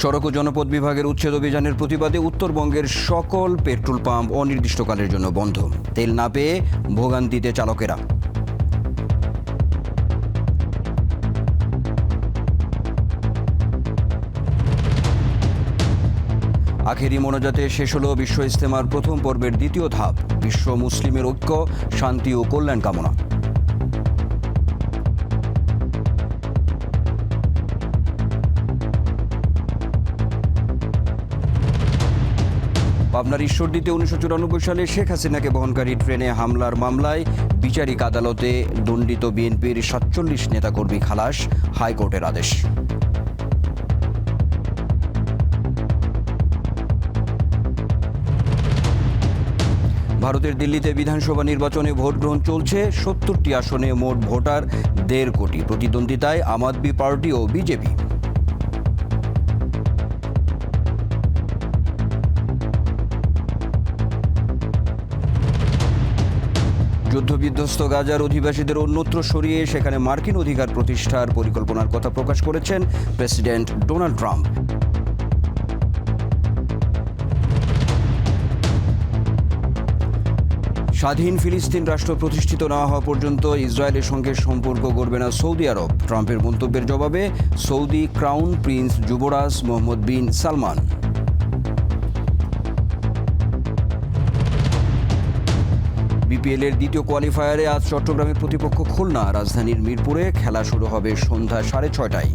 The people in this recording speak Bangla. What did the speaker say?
সড়ক ও জনপথ বিভাগের উচ্ছেদ অভিযানের প্রতিবাদে উত্তরবঙ্গের সকল পেট্রোল পাম্প অনির্দিষ্টকালের জন্য বন্ধ। তেল না পেয়ে ভোগান্তিতে চালকেরা। আখেরি মোনাজাতে শেষ হলো বিশ্ব ইস্তেমার প্রথম পর্বের দ্বিতীয় ধাপ। বিশ্ব মুসলিমের ঐক্য, শান্তি ও কল্যাণ কামনা। পাবনার ঈশ্বরদীতে উনিশশো চুরানব্বই সালে শেখ হাসিনাকে বহনকারী ট্রেনে হামলার মামলায় বিচারিক আদালতে দণ্ডিত বিএনপির সাতচল্লিশ নেতাকর্মী খালাস হাইকোর্টের আদেশ। ভারতের দিল্লিতে বিধানসভা নির্বাচনে ভোট গ্রহণ চলছে, সত্তরটি আসনে মোট ভোটার দেড় কোটি। প্রতিদ্বন্দ্বিতায় আম আদমি পার্টি ও বিজেপি। যুদ্ধবিধ্বস্ত গাজার অধিবাসীদের অন্যত্র সরিয়ে সেখানে মার্কিন অধিকার প্রতিষ্ঠার পরিকল্পনার কথা প্রকাশ করেছেন প্রেসিডেন্ট ডোনাল্ড ট্রাম্প। স্বাধীন ফিলিস্তিন রাষ্ট্র প্রতিষ্ঠিত না হওয়া পর্যন্ত ইসরায়েলের সঙ্গে সম্পর্ক গড়বে না সৌদি আরব। ট্রাম্পের মন্তব্যের জবাবে সৌদি ক্রাউন প্রিন্স যুবরাজ মোহাম্মদ বিন সালমান। বিপিএল এর দ্বিতীয় কোয়ালিফায়ারে আজ চট্টগ্রামের প্রতিপক্ষ খুলনা। রাজধানীর মিরপুরে খেলা শুরু হবে সন্ধ্যা সাড়ে ছয়টায়।